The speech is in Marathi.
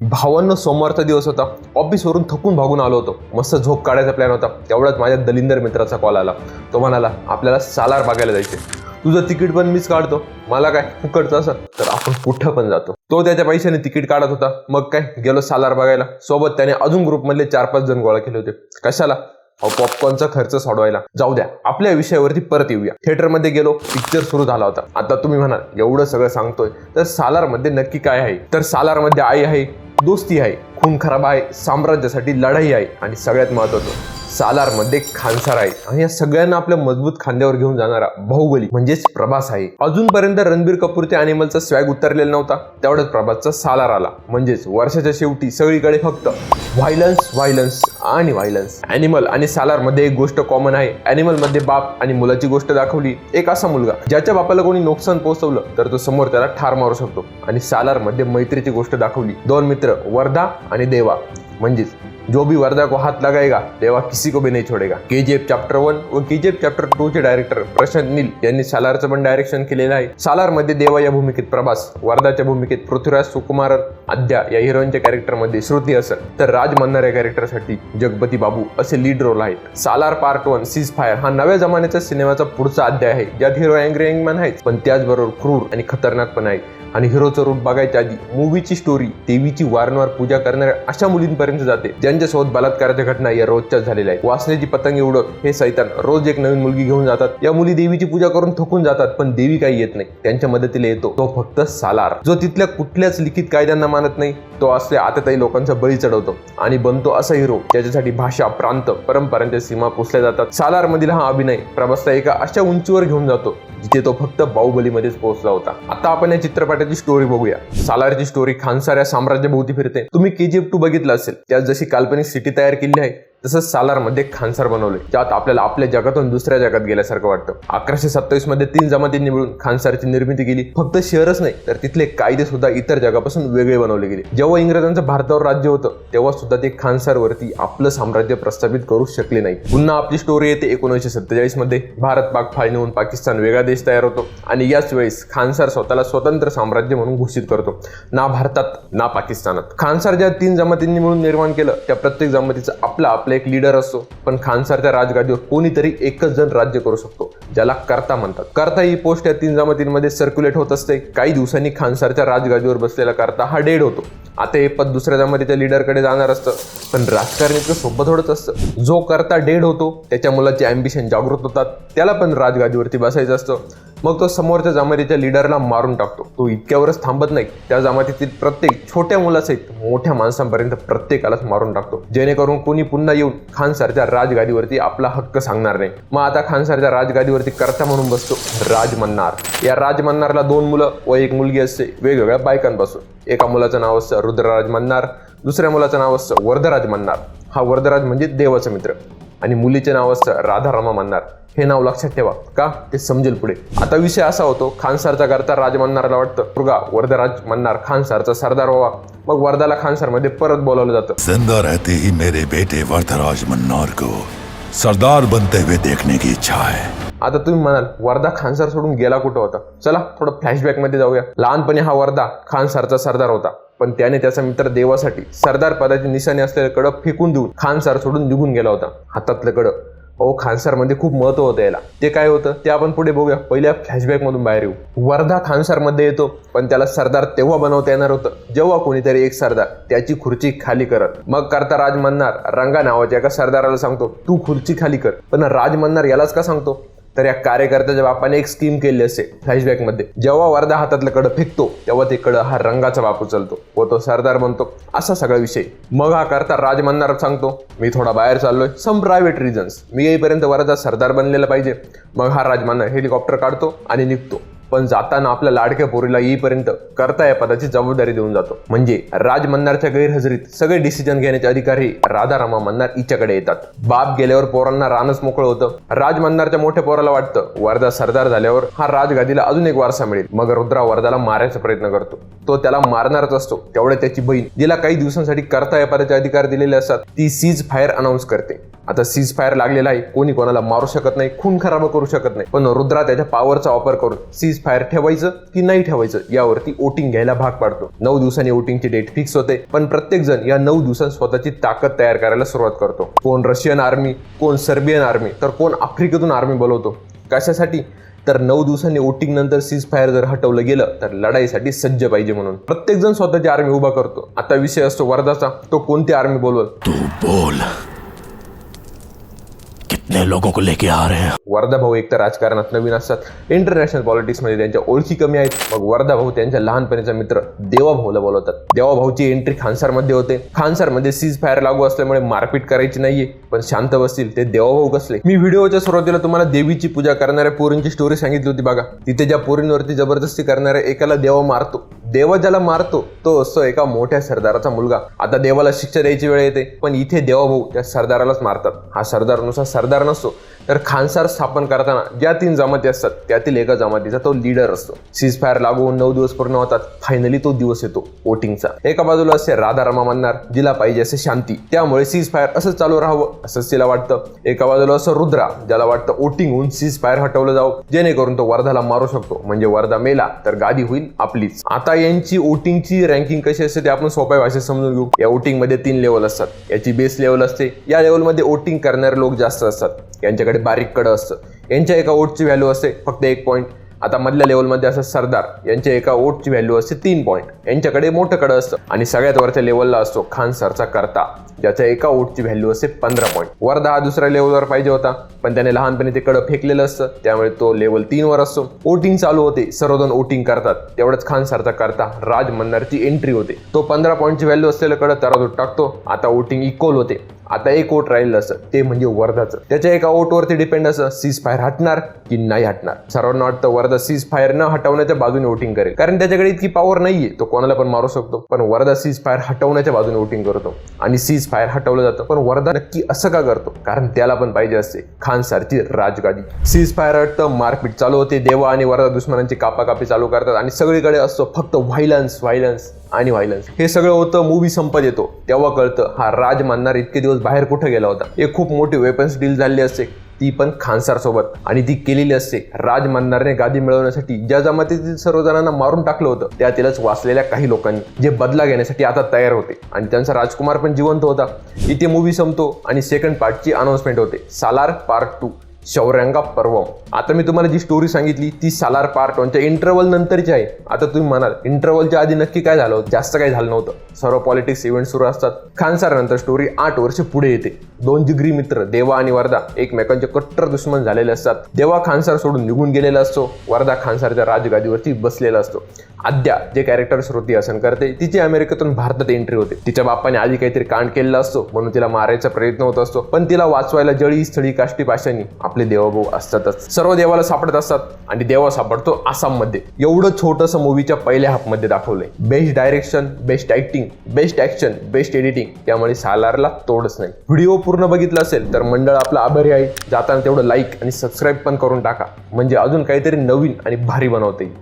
भावांनो सोमवारचा दिवस होता. ऑफिसवरून थकून भागून आलो होतो. मस्त झोप काढायचा प्लॅन होता. तेवढ्याच माझ्या दलिंदर मित्राचा कॉल आला. तो म्हणाला आपल्याला सालार बघायला जायचे तुझं तिकीट पण मीच काढतो. मला काय फुकटचं असं? तर आपण कुठं पण जातो. तो त्याच्या पैशाने तिकीट काढत होता. मग काय? गेलो सालार बघायला. सोबत त्याने अजून ग्रुपमधले चार पाच जण गोळा केले होते. कशाला? अहो, पॉपकॉर्नचा खर्च सोडवायला. जाऊ द्या. आपल्या विषयावरती परत येऊया. थिएटरमध्ये गेलो. पिक्चर सुरू झाला होता. आता तुम्ही म्हणाल एवढं सगळं सांगतोय. तर सालारमध्ये नक्की काय आहे? तर सालारमध्ये आई आहे. दोस्ती आहे खून खराब आहे साम्राज्यासाठी लढाई आहे आणि सगळ्यात महत्वाचं सालारमध्ये खानसार आहे. आणि या सगळ्यांना आपल्या मजबूत खांद्यावर घेऊन जाणारा बाहुबली म्हणजेच प्रभास आहे. अजूनपर्यंत रणबीर कपूर त्या अॅनिमलचा स्वॅग उतरलेला नव्हता तेवढ्याच प्रभासचा सालार आला. म्हणजेच वर्षाच्या शेवटी सगळीकडे फक्त व्हायलन्स व्हायलन्स आणि व्हायलन्स अॅनिमल आणि सालारमध्ये एक गोष्ट कॉमन आहे. अॅनिमलमध्ये बाप आणि मुलाची गोष्ट दाखवली. एक असा मुलगा ज्याच्या बापाला कोणी नुकसान पोहोचवलं तर तो समोर त्याला ठार मारू शकतो. आणि सालारमध्ये मैत्रीची गोष्ट दाखवली. दोन मित्र वर्धा आणि देवा. म्हणजेच जो भी वर्दा को हात लगाएगा देवा किसी को भी नहीं छोडेगा। K G F chapter one व K G F chapter two चे डायरेक्टर प्रशांत नील यांनी सालारचं पण डायरेक्शन केलेलं आहे. सालारमध्ये देवा या भूमिकेत प्रभास वर्धाच्या भूमिकेत पृथ्वीराज सुकुमारन आद्या या हिरोईनच्या कॅरेक्टरमध्ये श्रुती असेल तर राज मन्नार या कॅरेक्टरसाठी जगपती बाबू असे लीड रोल आहेत. Salaar part one ceasefire हा नव्या जमान्याच्या सिनेमाचा पुढचा अध्याय आहे. ज्यात हिरो अँग्री अँगमॅन आहेत पण त्याचबरोबर क्रूर आणि खतरनाक पण आहे आणि हिरोचं रूप बघायच्या आधी मूवीची स्टोरी देवीची वारंवार पूजा करणाऱ्या अशा मुलींपर्यंत जाते. त्यांच्यासोबत बलात्काराच्या घटना या रोजच्याच झालेल्या आहेत. वासनेची पतंग उडत हे सैतान रोज एक नवीन मुलगी घेऊन जातात. या मुली देवीची पूजा करून थकून जातात पण देवी काही येत नाही. त्यांच्या मदतीला येतो. तो फक्त सालार. जो तिथल्या कुठल्याच लिखित कायद्यांना मानत नाही तो असल्या आताताई लोकांचा बळी चढवतो आणि बनतो असा हिरो ज्याच्यासाठी भाषा प्रांत परंपरांच्या सीमा पुसल्या जातात. सालार मधील हा अभिनय प्रभासला एका अशा उंचीवर घेऊन जातो जिथे तो फक्त बाहुबलीमध्येच पोहोचला होता. आता आपण या चित्रपटाची स्टोरी बघूया. सालारची स्टोरी खानसार या साम्राज्यभोवती फिरते. तुम्ही केजीएफ टू बघितलं असेल. त्यात जशी काल्पनिक सिटी तयार केली आहे तसंच सालारमध्ये खानसार बनवले ज्यात आपल्याला आपल्या जगातून दुसऱ्या जगात गेल्यासारखं वाटतं. अकराशे सत्तावीसमध्ये तीन जमातींनी मिळून खानसारची निर्मिती केली. फक्त शहरच नाही तर तिथले कायदे सुद्धा इतर जगापासून वेगळे बनवले गेले. जेव्हा इंग्रजांचं भारतावर राज्य होतं तेव्हा सुद्धा ते खानसारवरती आपलं साम्राज्य प्रस्थापित करू शकले नाही पुन्हा आपली स्टोरी येते एकोणीसशे सत्तेचाळीसमध्ये भारत पाक फाळणी होऊन पाकिस्तान वेगळा देश तयार होतो आणि याच वेळेस खानसार स्वतःला स्वतंत्र साम्राज्य म्हणून घोषित करतो. ना भारतात ना पाकिस्तानात. खानसार ज्या तीन जमातींनी मिळून निर्माण केलं त्या प्रत्येक जमातीचं आपलं आपले एक लीडर असतो पण खानसारच्या राजगादीवर कोणीतरी एकच जण राज्य करू शकतो ज्याला कर्ता म्हणतात. कर्ता ही पोस्ट या तीन जमातींमध्ये सर्क्युलेट होत असते. काही दिवसांनी खानसारच्या राजगादीवर बसलेला करता हा डेड होतो. आता हे पद दुसऱ्या जमातीच्या लीडरकडे जाणार असतं पण राजकारण इतकं सोबत होत असतं. जो करता डेड होतो त्याच्या मुलाचे अँबिशन जागृत होतात. त्याला पण राजगादीवरती बसायचं असतं. मग तो समोरच्या जमातीच्या लीडरला मारून टाकतो. तो इतक्यावरच थांबत नाही. त्या जमातीतील प्रत्येक छोट्या मुलासहित मोठ्या माणसांपर्यंत प्रत्येकालाच मारून टाकतो. जेणेकरून कोणी पुन्हा येऊन खानसारच्या राजगादीवरती आपला हक्क सांगणार नाही. मग आता खानसारच्या राजगादीवरती करता म्हणून बसतो राज मन्नार. या राज मन्नारला दोन मुलं व एक मुलगी असते. वेगवेगळ्या बायकांपासून. एका मुलाचं नाव असतं रुद्रराज मन्नार. दुसऱ्या मुलाचं नाव असतं वर्धराज मन्नार. हा वर्धराज म्हणजे देवाचा मित्र. आणि मुलीचे नाव असतं राधारामा मन्नार. हे नाव लक्षात ठेवा का? ते समजेल पुढे. आता विषय असा होतो खानसारचा करता राज मन्नारला वाटतं. मुर्गा वर्धराज मन्नार खानसारचा सरदार व्हावा. मग वर्धाला खानसारमध्ये परत बोलावलं जातं. जिंदा रहते ही मेरे बेटे वरदराज मन्नार को. सरदार बनते हुए देखने की इच्छा है। आता तुम्ही म्हणाल वर्धा खानसार सोडून गेला कुठं होता? चला थोडं फ्लॅशबॅकमध्ये जाऊया. लहानपणी हा वर्धा खानसारचा सरदार होता. पण त्याने त्याचा मित्र देवासाठी सरदार पदाची निशाणी असलेलं कडं फेकून देऊन खानसार सोडून निघून गेला होता. हातातलं कडं अहो खानसारमध्ये खूप महत्त्व होतं याला. ते काय होतं? ते आपण पुढे बघूया. पहिल्या फ्लॅशबॅकमधून बाहेर येऊ. वर्धा खानसारमध्ये येतो पण त्याला सरदार तेव्हा बनवता येणार होतं. जेव्हा कोणीतरी एक सरदार त्याची खुर्ची खाली करत. मग करता राज मन्नार रंगा नावाच्या एका सरदाराला सांगतो तू खुर्ची खाली कर. पण राज मन्नार यालाच का सांगतो? तर या कार्यकर्त्याच्या बापाने एक स्कीम केली असते फ्लॅशबॅकमध्ये जेव्हा वर्धा हातातलं कडं फेकतो तेव्हा ते कडं हा रंगाचा बाप उचलतो व तो सरदार बनतो. असा सगळा विषय. मग हा करता राज मन्नार सांगतो मी थोडा बाहेर चाललोय. सम प्रायव्हेट रिझन्स मी येईपर्यंत वर्धा सरदार बनलेला पाहिजे. मग हा राज मन्नार हेलिकॉप्टर काढतो आणि निघतो. पण जाताना आपल्या लाडक्या पोरीला येईपर्यंत करता या पदाची जबाबदारी देऊन जातो. म्हणजे राज मन्नारच्या गैरहजेरीत सगळे डिसिजन घेण्याचे अधिकारी राधारामा मन्नार हिच्याकडे येतात. बाप गेल्यावर पोरांना रानच मोकळं होतं. राज मन्नारच्या मोठ्या पोराला वाटतं वर्धा सरदार झाल्यावर हा राजगादीला अजून एक वारसा मिळेल. मग रुद्रा वर्धाला मारायचा प्रयत्न करतो. तो त्याला मारणारच असतो. तेवढ्या त्याची बहीण जिला काही दिवसांसाठी करता या पदाचे अधिकार दिलेले असतात ती सीज फायर अनाऊन्स करते. आता सीज फायर लागलेला आहे. कोणी कोणाला मारू शकत नाही खून खराब करू शकत नाही. पण रुद्रा त्याच्या पॉवरचा वापर करून सीज फायर ठेवायचं की नाही ठेवायचं यावरती वोटिंग घ्यायला भाग पाडतो. नऊ दिवसांनी वोटिंगची डेट फिक्स होते पण प्रत्येक जण या नऊ दिवसांत स्वतःची ताकद तयार करायला सुरुवात करतो. कोण रशियन आर्मी कोण सर्बियन आर्मी तर कोण आफ्रिकेतून आर्मी बोलवतो. कशासाठी? तर नऊ दिवसांनी वोटिंग नंतर सीज फायर जर हटवलं गेलं तर लढाईसाठी सज्ज पाहिजे म्हणून. प्रत्येक जण स्वतःची आर्मी उभा करतो. आता विषय असतो वर्धाचा तो कोणती आर्मी बोलवल? तू बोल. कितने लोगों को लेके आ रहे हैं। वर्धा भाऊ एक तर राजकारणात नवीन असतात इंटरनॅशनल पॉलिटिक्समध्ये त्यांच्या ओळखी कमी आहेत. मग वर्धा भाऊ त्यांच्या लहानपणीचा मित्र देवा भाऊला बोलवतात. देवा भाऊची एंट्री खानसारमध्ये होते. खानसारमध्ये सीज फायर लागू असल्यामुळे मारपीट करायची नाहीये पण शांत बसतील. ते देवा भाऊ कसले? मी व्हिडिओच्या सुरुवातीला तुम्हाला देवीची पूजा करणाऱ्या पोरींची स्टोरी सांगितली होती बघा. तिथे ज्या पोरींवरती जबरदस्ती करणाऱ्या एकाला देवा मारतो. देवा ज्याला मारतो तो असतो एका मोठ्या सरदाराचा मुलगा. आता देवाला शिक्षा द्यायची वेळ येते पण इथे देवाभाऊ त्या सरदारालाच मारतात. हा सरदार नुसार नसतो तर खानसार स्थापन करताना ज्या तीन जमाती असतात त्यातील एका जमातीचा तो लीडर असतो. सीज फायर लागू होऊन नऊ दिवस पूर्ण होतात फायनली तो दिवस येतो वोटिंगचा एका बाजूला असते राधारामा म्हणणार जिला पाहिजे असे शांती. त्यामुळे सीज फायर असंच चालू राहावं असंच तिला वाटतं. एका बाजूला असं रुद्रा ज्याला वाटतं वोटिंग होऊन सीज फायर हटवलं जावं जेणेकरून तो वर्धाला मारू शकतो. म्हणजे वर्धा मेला तर गादी होईल आपलीच. आता यांची वोटिंगची रँकिंग कशी असते ते आपण सोप्या भाषेत समजून घेऊ. या वोटिंगमध्ये तीन लेवल असतात. याची बेस लेवल असते. या लेवलमध्ये वोटिंग करणारे लोक जास्त असतात. यांच्याकडे बारीक कडं असतं. यांच्या एका ओटची व्हॅल्यू असते फक्त एक पॉईंट आता मधल्या लेवलमध्ये असं सरदार यांच्या एका ओटची व्हॅल्यू असते तीन पॉईंट यांच्याकडे मोठं कडं असतं. आणि सगळ्यात वरच्या लेवलला असतो खान सरचा करता ज्याच्या एका ओटची व्हॅल्यू असते पंधरा पॉईंट वर्धा हा दुसऱ्या लेवलवर पाहिजे होता पण त्याने लहानपणी ते कडं फेकलेलं असतं. त्यामुळे तो लेवल तीन वर असतो. वोटिंग चालू होते सर्वजण वोटिंग करतात. तेवढंच खान सरचा करता राज मन्नारची एंट्री होते. तो पंधरा पॉईंटची व्हॅल्यू असलेलं कडं तराजूत टाकतो. आता वोटिंग इक्वल होते. आता एक ओट राहिलं असं ते म्हणजे वर्धाचं. त्याच्या एका ओटवरती डिपेंड असं सीज फायर हटणार की नाही हटणार? सर्वांना वाटतं वर्धा सीज फायर न हटवण्याच्या बाजूने वोटिंग करेल. कारण त्याच्याकडे इतकी पॉवर नाहीये तो कोणाला पण मारू शकतो. पण वर्धा सीज फायर हटवण्याच्या बाजूने वोटिंग करतो. आणि सीज फायर हटवलं जातं. पण वर्धा नक्की असं का करतो? कारण त्याला पण पाहिजे असते खान सारची राजगादी. सीज फायर हटतं मारपीट चालू होते. देवा आणि वर्धा दुश्मनांची कापाकापी चालू करतात. आणि सगळीकडे असतो फक्त व्हायलन्स व्हायलन्स आणि व्हायलन्स हे सगळं होतं मूवी संपत येतो. तेव्हा कळतं हा राज मानणार इतके दिवस बाहेर कुठं गेला होता? एक खूप मोठी वेपन्स डील झाली असते. ती पण खानसार सोबत. आणि ती केलेली असते. राज मन्नारने गादी मिळवण्यासाठी ज्या जमातीतील सर्व जणांना मारून टाकलं होतं. त्यातीलच वाचलेल्या काही लोकांनी जे बदला घेण्यासाठी आता तयार होते. आणि त्यांचा राजकुमार पण जिवंत होता. इथे मूवी संपतो आणि सेकंड पार्टची अनाउन्समेंट होते. Salaar part two Shouryanga Parvam. आता मी तुम्हाला जी स्टोरी सांगितली ती सालार पार्ट वनच्या इंटरवल नंतरची आहे. आता तुम्ही म्हणाल इंटरवलच्या आधी नक्की काय झालं होतं? जास्त काही झालं नव्हतं. सर्व पॉलिटिक्स इव्हेंट सुरू असतात. खानसार नंतर स्टोरी आठ वर्ष पुढे येते. दोन जिगरी मित्र देवा आणि वर्धा एकमेकांचे कट्टर दुश्मन झालेले असतात. देवा खानसार सोडून निघून गेलेला असतो. वर्धा खानसारच्या राजगादीवरती बसलेला असतो. आद्या जे कॅरेक्टर श्रुती असन करते तिची अमेरिकेतून भारतात एंट्री होते. तिच्या बापाने आधी काहीतरी कांड केलेला असतो म्हणून तिला मारायचा प्रयत्न होत असतो. पण तिला वाचवायला जळी स्थळी काष्टी पाशांनी आपले देवाभाऊ असतातच. सर्व देवाला सापडत असतात आणि देवा सापडतो आसाममध्ये. एवढं छोटंसं मूवीच्या पहिल्या हाफमध्ये दाखवलंय. Best direction best acting best action best editing त्यामुळे सालारला तोडच नाही. व्हिडिओ पूर्ण बघितलं असेल तर मंडळ आपला आभारी आहे. जाताना तेवढं लाईक आणि सबस्क्राईब पण करून टाका. म्हणजे अजून काहीतरी नवीन आणि भारी बनवता. येईल